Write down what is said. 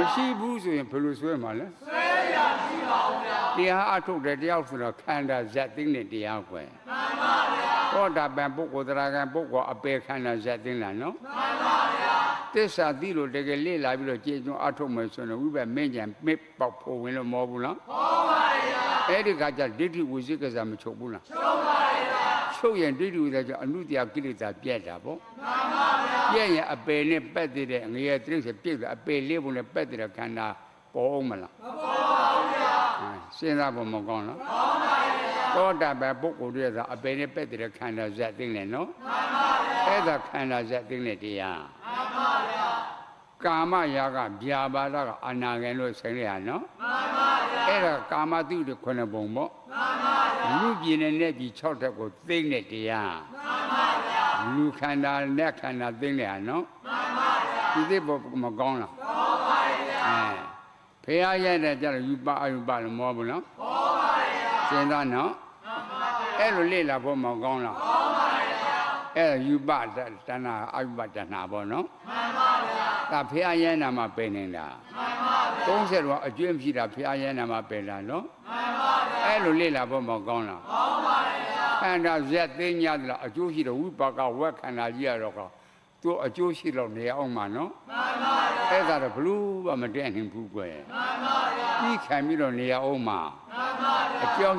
မရှိဘူးဆိုရင်ဘယ်လိုဆွဲမှာလဲဆွဲရရှိပါဘူးဗျာတရားအထုတ်တဲ့တယောက်ဆိုတော့ခန္ဓာဇက်သိန်းနဲ့တရားကွယ်မှန်ပါဗျာဟောတာပန်ပုဂ္ဂိုလ်တရားကံပုဂ္ဂိုလ်အပေခန္ဓာဇက်သိန်းလားနော်မှန်ပါဗျာသစ္စာသိလို့တကယ်လေ့လာပြီးတော့ကြည်ကျွန်းအထုတ်မယ်ဆိုရင်ဝိပ္ပမင်းကြံမစ်ပေါက်ဖို့ဝင်လို့မဟုတ်ဘူးလားမှန်ပါဗျာအဲ့ဒီကကြဒိဋ္ဌိဝိသိကစားမချုပ်ဘူးလားချုပ်ပါဗျာချုပ်ရင်ဒိဋ္ဌိဝိသိကကြောင့်အနုတ္တယကိလေသာပြတ်တာပေါ့ပြ ည့်ရင်အပယ်နဲ့ပက်တည်တဲ့ငရေတိရစ္ဆာန်ပြည့်တယ်အပယ်လေးပုံနဲ့ပက်တည်တဲ့ခန္ဓာပေါ်အောင်မလားမပေါ်ပါဘူးဗျာစဉ်းစားဖို့မကောင်းလားမှန်ပါဗျာသောတာပန်ပုဂ္ဂိုလ်တွေကအပယ်နဲ့ပက်တည်တဲ့ခန္ဓာဇက်သိနေနော်မှန်ပါဗျာအဲ့ဒါခန္ဓာဇက်သိနေတရားမှန်ပါဗျာကာမရာဂဗျာပါဒကအနာဂံလို့ဆိုရရနော်မှန်ပါဗျာအဲ့ဒါကာမတုတွေခုနှစ်ပုံပေါ့မှန်ပါဗျာလူပြည်နဲ့နဲ့ပြည်6ထက်ကိုသိမ့်တဲ့တရား လူခန္ဓာနဲ့ခန္ဓာသိမ့်တယ်ဟာနော်မှန်ပါဗျာဒီသိဖို့မကောင်းလားကောင်းပါဗျာအဲဖေရရဲ့တဲ့ကြတော့ယူပအယူပလို့မောဘူးနော်ကောင်းပါဗျာစဉ်းစားနော်မှန်ပါဗျာအဲ့လိုလေ့လာဖို့မကောင်းလားကောင်းပါဗျာအဲ့ယူပတဏ္ဍာအယူပတဏ္ဍာပေါ့နော်မှန်ပါဗျာဒါဖေရရဲ့နာမှာပင်နေတာမှန်ပါဗျာ30တော့အကျွင့်ဖြစ်တာဖေရရဲ့နာမှာပင်တာနော်မှန်ပါဗျာအဲ့လိုလေ့လာဖို့မကောင်းလားကောင်းပါဗျာ ခန္ဓာဇက်သိညာတလားအကျိုးရှိတော့ဝိပါကဝက်ခန္ဓာကြီးရတော့ကသူအကျိုးရှိတော့နေအောင်မှာနော်မှန်ပါဗျာအဲ့ဒါတော့ဘလို့မှမတည့်နိုင်ဘူးကွယ်မှန်ပါဗျာပြီးခံပြီးတော့နေအောင်မှာမှန်ပါဗျာအကြောင်း